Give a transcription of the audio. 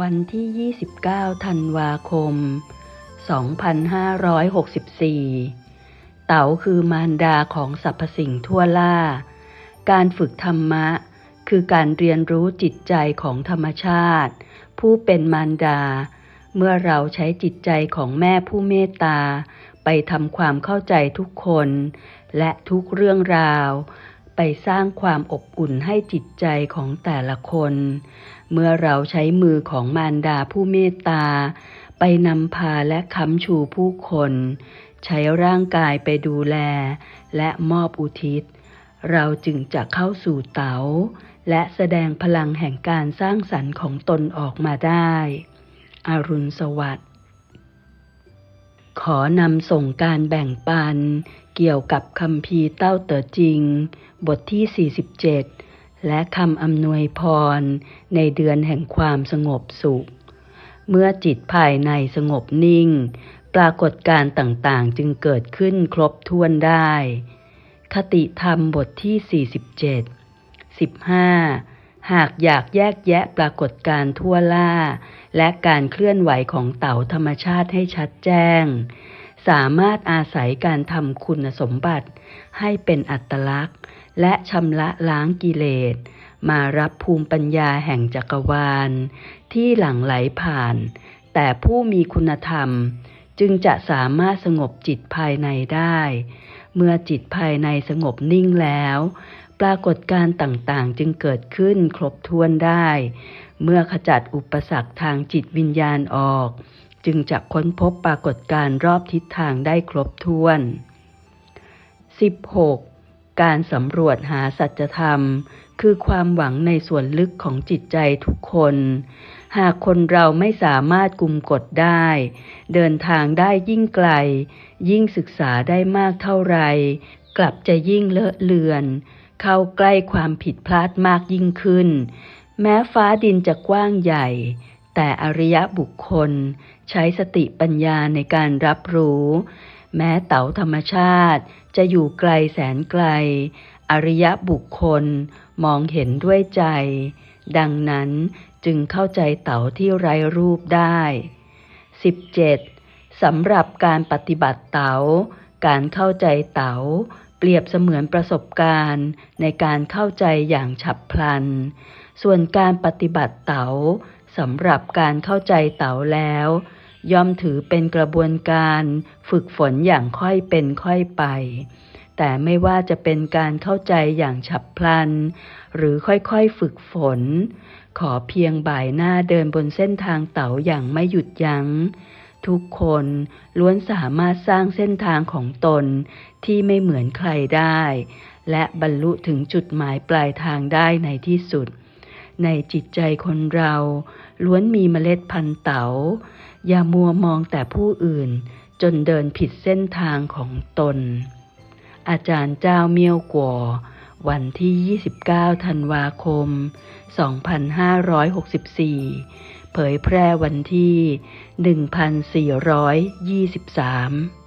วันที่ 29 ธันวาคม 2564 เต๋าคือมารดาของสรรพสิ่งทั่วล่า การฝึกธรรมะ คือการเรียนรู้จิตใจของธรรมชาติ ผู้เป็นมารดา เมื่อเราใช้จิตใจของแม่ผู้เมตตา ไปทำความเข้าใจทุกคน และทุกเรื่องราว ไปสร้างความอบอุ่นให้จิตใจของแต่ละคน เมื่อเราใช้มือของมารดาผู้เมตตา ไปนำพาและค้ำชูผู้คน ใช้ร่างกายไปดูแล และมอบอุทิศ เราจึงจะเข้าสู่เต๋า และแสดงพลังแห่งการสร้างสรรค์ของตนออกมาได้อรุณสวัสดิ์ขอนำส่งการแบ่งปัน เกี่ยวกับคำพีเต้าเต๋อจริง บทที่ 47 และคำอำนวยพร ในเดือนแห่งความสงบสุข เมื่อจิตภายในสงบนิ่ง ปรากฏการต่างๆจึงเกิดขึ้นครบถ้วนได้ คติธรรมบทที่ 47 15 หากอยากแยกแยะปรากฏการ์ทั่วล่า และการเคลื่อนไหวของเต่าธรรมชาติให้ชัดแจ้ง สามารถอาศัยการทำคุณสมบัติให้เป็นอัตลักษณ์ และชำระล้างกิเลส มารับภูมิปัญญาแห่งจักรวาล ที่หลั่งไหลผ่าน แต่ผู้มีคุณธรรมจึงจะสามารถสงบจิตภายในได้ เมื่อจิตภายในสงบนิ่งแล้ว ปรากฏการต่างๆจึงเกิดขึ้นครบถ้วนได้ เมื่อขจัดอุปสรรคทางจิตวิญญาณออก จึงจะค้นพบปรากฏการณ์รอบทิศทางได้ครบถ้วน 16. การสำรวจหาสัจธรรม คือความหวังในส่วนลึกของจิตใจทุกคน หากคนเราไม่สามารถกุมกดได้ เดินทางได้ยิ่งไกล ยิ่งศึกษาได้มากเท่าไร กลับจะยิ่งเลอะเลือน เข้าใกล้ความผิดพลาดมากยิ่งขึ้น แม้ฟ้าดินจะกว้างใหญ่ แต่อริยบุคคลใช้สติปัญญาในการรับรู้ แม้เต๋าธรรมชาติจะอยู่ไกลแสนไกล อริยบุคคลมองเห็นด้วยใจ ดังนั้นจึงเข้าใจเต๋าที่ไร้รูปได้ 17. สำหรับการปฏิบัติเต๋า การเข้าใจเต๋า เปรียบเสมือนประสบการณ์ในการเข้าใจอย่างฉับพลัน ส่วนการปฏิบัติเต๋า สำหรับการเข้าใจเต๋าแล้ว ย่อมถือเป็นกระบวนการฝึกฝนอย่างค่อยเป็นค่อยไป แต่ไม่ว่าจะเป็นการเข้าใจอย่างฉับพลัน หรือค่อยๆฝึกฝน ขอเพียงบ่ายหน้าเดินบนเส้นทางเต๋าอย่างไม่หยุดยัง้ง ทุกคนล้วนสามารถสร้างเส้นทางของตนที่ไม่เหมือนใครได้ และบรรลุถึงจุดหมายปลายทางได้ในที่สุด ในจิตใจคนเรา ล้วนมีเมล็ดพันธุ์เต๋า อย่ามัวมองแต่ผู้อื่น จนเดินผิดเส้นทางของตน อาจารย์เจ้าเมี่ยวกัววันที่ 29 ธันวาคม 2564 เผยแพร่วันที่ 1423